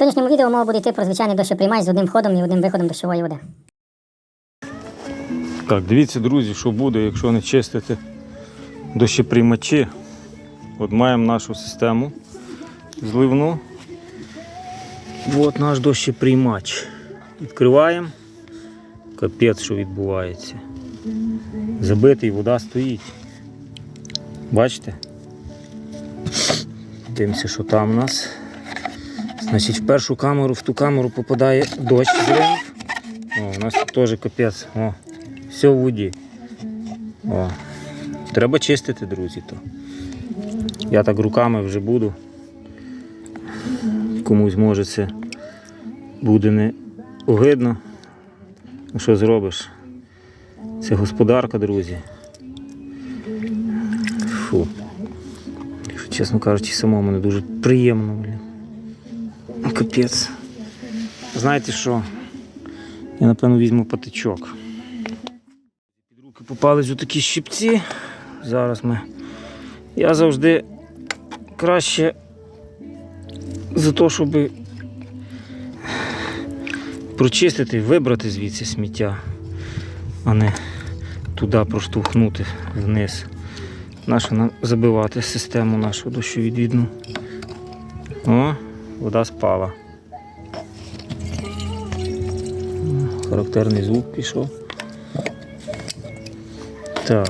сьогоднішньому відео мова буде йти про звичайний дощоприймач з одним входом і одним виходом дощової води. Так, дивіться, друзі, що буде, якщо не чистити дощеприймачі. От маємо нашу систему зливну. От наш дощеприймач. Відкриваємо. Капець, що відбувається. Забитий, вода стоїть. Бачите? Дивимося, що там у нас. Значить, в першу камеру, в ту камеру попадає дощ. О, у нас тут теж капець. О, все в воді. О. Треба чистити, друзі. То. Я так руками вже буду. Комусь може це буде не огидно. Ну що зробиш? Це господарка, друзі. Фу. Чесно кажучи, самому не дуже приємно. Блін. Капець. Знаєте що? Я напевно візьму патичок. Під руки попались отакі щипці. Зараз ми. Я завжди краще за те, щоб прочистити, вибрати звідси сміття, а не туди проштовхнути вниз. Нащо нам забивати систему нашу дощовідвідну. О, вода спала. Характерний звук пішов. Так.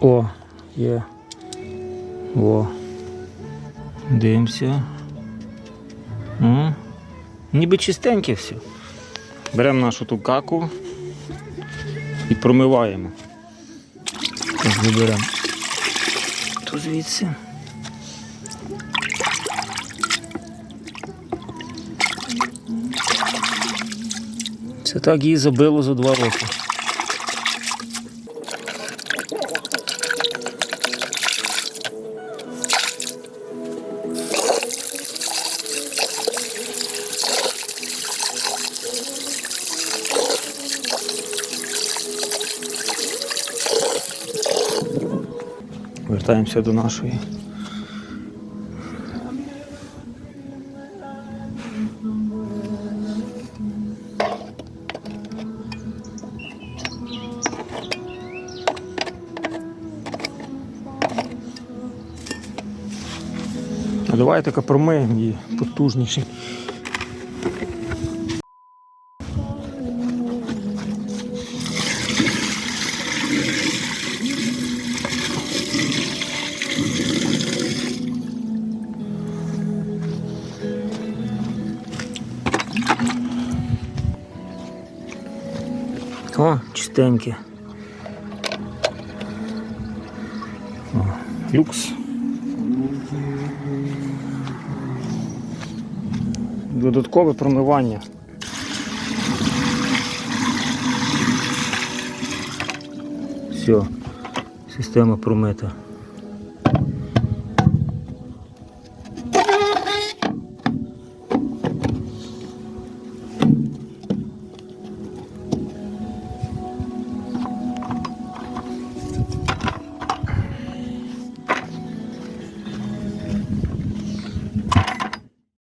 О, є. О. Дивимося. О, ніби чистеньке все. Беремо нашу ту каку і промиваємо. Так, Виберемо ту звідси. Це так її забило за два роки. Вертаємося до нашої. А давайте-ка промиємо її потужніше. О, чистеньке. О, люкс. Додаткове промивання. Все, система промита.